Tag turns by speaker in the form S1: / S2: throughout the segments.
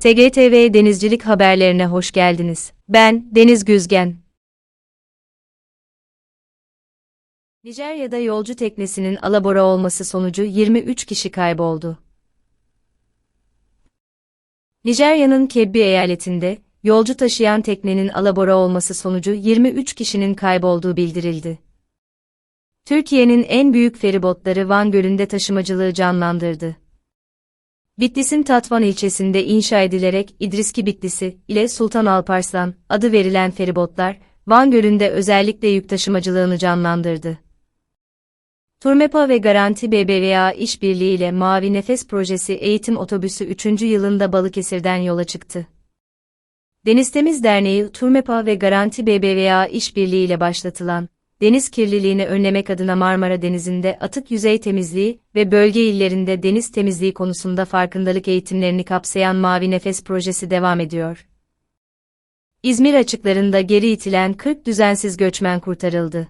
S1: TGTV Denizcilik haberlerine hoş geldiniz. Ben Deniz Güzgen. Nijerya'da yolcu teknesinin alabora olması sonucu 23 kişi kayboldu. Nijerya'nın Kebbi eyaletinde, yolcu taşıyan teknenin alabora olması sonucu 23 kişinin kaybolduğu bildirildi. Türkiye'nin en büyük feribotları Van Gölü'nde taşımacılığı canlandırdı. Bitlis'in Tatvan ilçesinde inşa edilerek İdriski Bitlisi ile Sultan Alparslan adı verilen feribotlar, Van Gölü'nde özellikle yük taşımacılığını canlandırdı. Turmepa ve Garanti BBVA işbirliği ile Mavi Nefes Projesi eğitim otobüsü 3. yılında Balıkesir'den yola çıktı. Deniz Temiz Derneği Turmepa ve Garanti BBVA işbirliği ile başlatılan deniz kirliliğini önlemek adına Marmara Denizi'nde atık yüzey temizliği ve bölge illerinde deniz temizliği konusunda farkındalık eğitimlerini kapsayan Mavi Nefes projesi devam ediyor. İzmir açıklarında geri itilen 40 düzensiz göçmen kurtarıldı.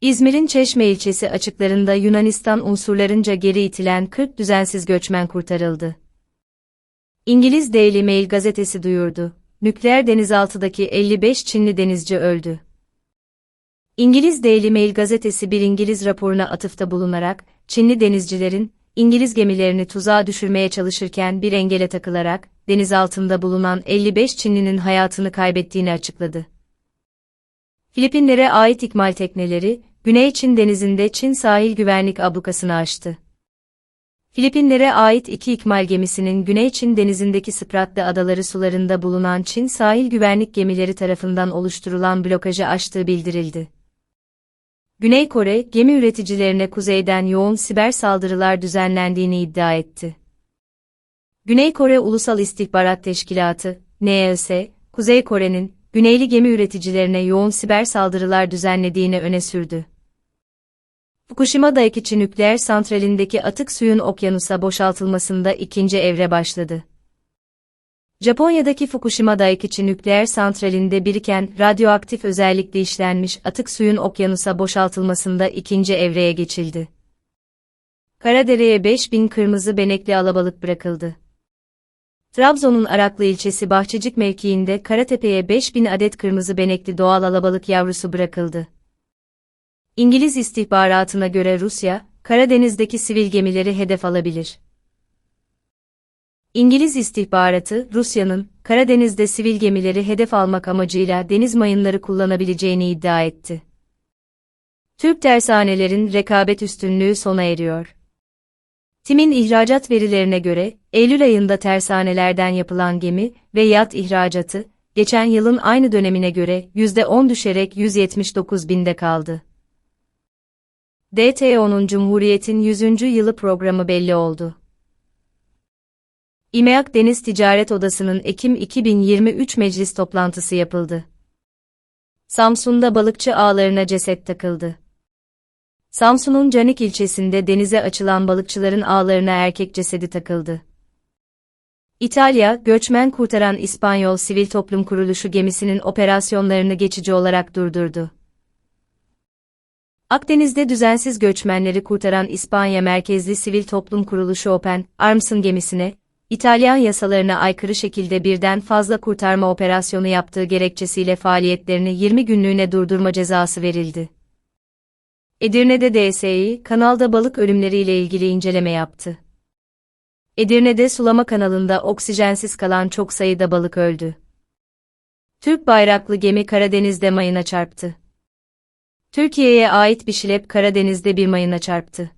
S1: İzmir'in Çeşme ilçesi açıklarında Yunanistan unsurlarınca geri itilen 40 düzensiz göçmen kurtarıldı. İngiliz Daily Mail gazetesi duyurdu. Nükleer denizaltıdaki 55 Çinli denizci öldü. İngiliz Daily Mail gazetesi bir İngiliz raporuna atıfta bulunarak, Çinli denizcilerin, İngiliz gemilerini tuzağa düşürmeye çalışırken bir engele takılarak, denizaltında bulunan 55 Çinlinin hayatını kaybettiğini açıkladı. Filipinlere ait ikmal tekneleri, Güney Çin denizinde Çin sahil güvenlik ablukasını aştı. Filipinlere ait iki ikmal gemisinin Güney Çin denizindeki Spratly adaları sularında bulunan Çin sahil güvenlik gemileri tarafından oluşturulan blokajı aştığı bildirildi. Güney Kore, gemi üreticilerine kuzeyden yoğun siber saldırılar düzenlendiğini iddia etti. Güney Kore Ulusal İstihbarat Teşkilatı, NES, Kuzey Kore'nin, Güneyli gemi üreticilerine yoğun siber saldırılar düzenlediğini öne sürdü. Fukushima Daiichi nükleer santralindeki atık suyun okyanusa boşaltılmasında ikinci evre başladı. Japonya'daki Fukushima Daiichi nükleer santralinde biriken radyoaktif özellikle işlenmiş atık suyun okyanusa boşaltılmasında ikinci evreye geçildi. Karadere'ye 5000 kırmızı benekli alabalık bırakıldı. Trabzon'un Araklı ilçesi Bahçecik mevkiinde Karatepe'ye 5000 adet kırmızı benekli doğal alabalık yavrusu bırakıldı. İngiliz istihbaratına göre Rusya, Karadeniz'deki sivil gemileri hedef alabilir. İngiliz istihbaratı, Rusya'nın, Karadeniz'de sivil gemileri hedef almak amacıyla deniz mayınları kullanabileceğini iddia etti. Türk tersanelerin rekabet üstünlüğü sona eriyor. TİM'in ihracat verilerine göre, Eylül ayında tersanelerden yapılan gemi ve yat ihracatı, geçen yılın aynı dönemine göre %10 düşerek 179 binde kaldı. DTO'nun Cumhuriyet'in 100. yılı programı belli oldu. İMEAK Deniz Ticaret Odası'nın Ekim 2023 meclis toplantısı yapıldı. Samsun'da balıkçı ağlarına ceset takıldı. Samsun'un Canik ilçesinde denize açılan balıkçıların ağlarına erkek cesedi takıldı. İtalya, göçmen kurtaran İspanyol Sivil Toplum Kuruluşu gemisinin operasyonlarını geçici olarak durdurdu. Akdeniz'de düzensiz göçmenleri kurtaran İspanya merkezli sivil toplum kuruluşu Open Arms'ın gemisine, İtalyan yasalarına aykırı şekilde birden fazla kurtarma operasyonu yaptığı gerekçesiyle faaliyetlerini 20 günlüğüne durdurma cezası verildi. Edirne'de DSİ, kanalda balık ölümleriyle ilgili inceleme yaptı. Edirne'de sulama kanalında oksijensiz kalan çok sayıda balık öldü. Türk bayraklı gemi Karadeniz'de mayına çarptı. Türkiye'ye ait bir şilep Karadeniz'de bir mayına çarptı.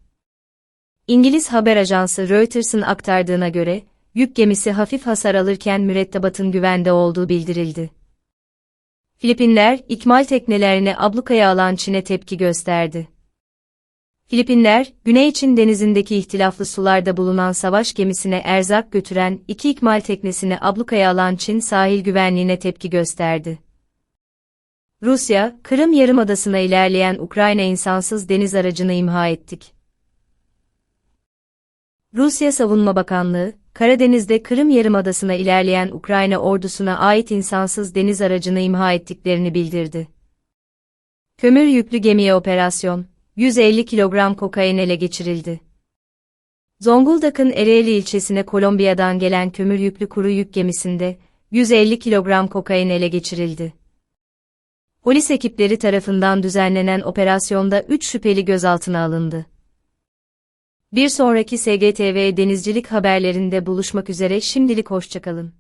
S1: İngiliz haber ajansı Reuters'ın aktardığına göre, yük gemisi hafif hasar alırken mürettebatın güvende olduğu bildirildi. Filipinler, ikmal teknelerini ablukaya alan Çin'e tepki gösterdi. Filipinler, Güney Çin denizindeki ihtilaflı sularda bulunan savaş gemisine erzak götüren iki ikmal teknesini ablukaya alan Çin sahil güvenliğine tepki gösterdi. Rusya, Kırım Yarımadası'na ilerleyen Ukrayna insansız deniz aracını imha ettik. Rusya Savunma Bakanlığı, Karadeniz'de Kırım Yarımadası'na ilerleyen Ukrayna ordusuna ait insansız deniz aracını imha ettiklerini bildirdi. Kömür yüklü gemiye operasyon, 150 kilogram kokain ele geçirildi. Zonguldak'ın Ereğli ilçesine Kolombiya'dan gelen kömür yüklü kuru yük gemisinde 150 kilogram kokain ele geçirildi. Polis ekipleri tarafından düzenlenen operasyonda 3 şüpheli gözaltına alındı. Bir sonraki SGTV denizcilik haberlerinde buluşmak üzere şimdilik hoşçakalın.